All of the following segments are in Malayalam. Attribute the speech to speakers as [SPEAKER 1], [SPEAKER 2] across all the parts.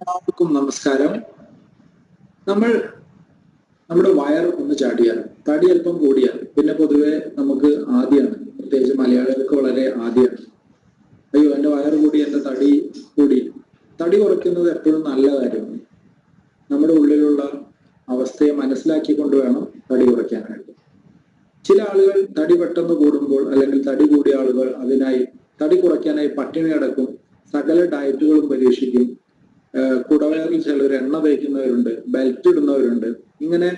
[SPEAKER 1] എല്ലാവർക്കും നമസ്കാരം. നമ്മൾ നമ്മുടെ വയർ ഒന്ന് ചാടിയാൽ തടി അല്പം കൂടിയാൽ പിന്നെ പൊതുവെ നമുക്ക് ആദ്യമാണ്. പ്രത്യേകിച്ച് മലയാളികൾക്ക് വളരെ ആദ്യമാണ്. അയ്യോ എന്റെ വയർ കൂടി എന്റെ തടി കൂടി. തടി കുറയ്ക്കുന്നത് എപ്പോഴും നല്ല കാര്യമാണ്. നമ്മുടെ ഉള്ളിലുള്ള അവസ്ഥയെ മനസ്സിലാക്കിക്കൊണ്ട് വേണം തടി കുറയ്ക്കാനായിട്ട്. ചില ആളുകൾ തടി പെട്ടെന്ന് കൂടുമ്പോൾ അല്ലെങ്കിൽ തടി കൂടിയ ആളുകൾ അതിനായി തടി കുറയ്ക്കാനായി പട്ടിണി കിടക്കും. സകല ഡയറ്റുകളും പരീക്ഷിക്കും. കുടവയറിൽ ചിലർ എണ്ണ തേക്കുന്നവരുണ്ട് ബെൽറ്റ് ഇടുന്നവരുണ്ട്. ഇങ്ങനെ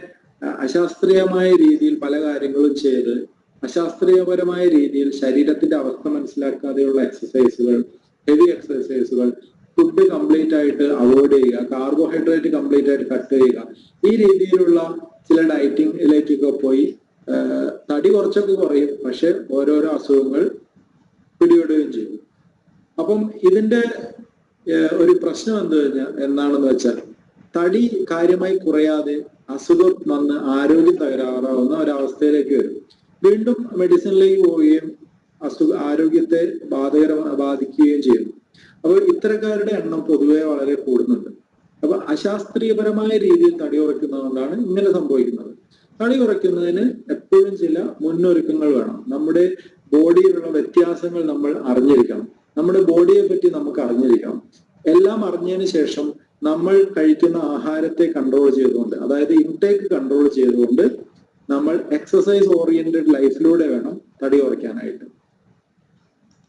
[SPEAKER 1] അശാസ്ത്രീയമായ രീതിയിൽ പല കാര്യങ്ങളും ചെയ്ത് അശാസ്ത്രീയപരമായ രീതിയിൽ ശരീരത്തിന്റെ അവസ്ഥ മനസ്സിലാക്കാതെയുള്ള എക്സസൈസുകൾ ഹെവി എക്സസൈസുകൾ ഫുഡ് കംപ്ലീറ്റ് ആയിട്ട് അവോയ്ഡ് ചെയ്യുക കാർബോഹൈഡ്രേറ്റ് കംപ്ലീറ്റ് ആയിട്ട് കട്ട് ചെയ്യുക. ഈ രീതിയിലുള്ള ചില ഡയറ്റിങ്ങിലേക്കൊക്കെ പോയി തടി കുറച്ചൊക്കെ കുറയും പക്ഷെ ഓരോരോ അസുഖങ്ങൾ പിടിപെടുകയും ചെയ്യും. അപ്പം ഇതിന്റെ ഒരു പ്രശ്നം എന്ത് എന്താണെന്ന് വെച്ചാൽ തടി കാര്യമായി കുറയാതെ അസുഖം വന്ന് ആരോഗ്യം തകരാറാവുന്ന ഒരവസ്ഥയിലേക്ക് വരും. വീണ്ടും മെഡിസിനിലേക്ക് പോവുകയും അസുഖ ആരോഗ്യത്തെ ബാധകര ബാധിക്കുകയും ചെയ്യും. അപ്പോൾ ഇത്തരക്കാരുടെ എണ്ണം പൊതുവെ വളരെ കൂടുന്നുണ്ട്. അപ്പൊ അശാസ്ത്രീയപരമായ രീതിയിൽ തടി കുറയ്ക്കുന്നതുകൊണ്ടാണ് ഇങ്ങനെ സംഭവിക്കുന്നത്. തടി കുറയ്ക്കുന്നതിന് എപ്പോഴും ചില മുന്നൊരുക്കങ്ങൾ വേണം. നമ്മുടെ ബോഡിയിലുള്ള വ്യത്യാസങ്ങൾ നമ്മൾ അറിഞ്ഞിരിക്കണം. നമ്മുടെ ബോഡിയെ പറ്റി നമുക്ക് അറിഞ്ഞിരിക്കണം എല്ലാം അറിഞ്ഞതിന് ശേഷം നമ്മൾ കഴിക്കുന്ന ആഹാരത്തെ കൺട്രോൾ ചെയ്തുകൊണ്ട് അതായത് ഇൻടേക്ക് കൺട്രോൾ ചെയ്തുകൊണ്ട് നമ്മൾ എക്സസൈസ് ഓറിയന്റഡ് ലൈഫിലൂടെ വേണം തടി കുറയ്ക്കാനായിട്ട്.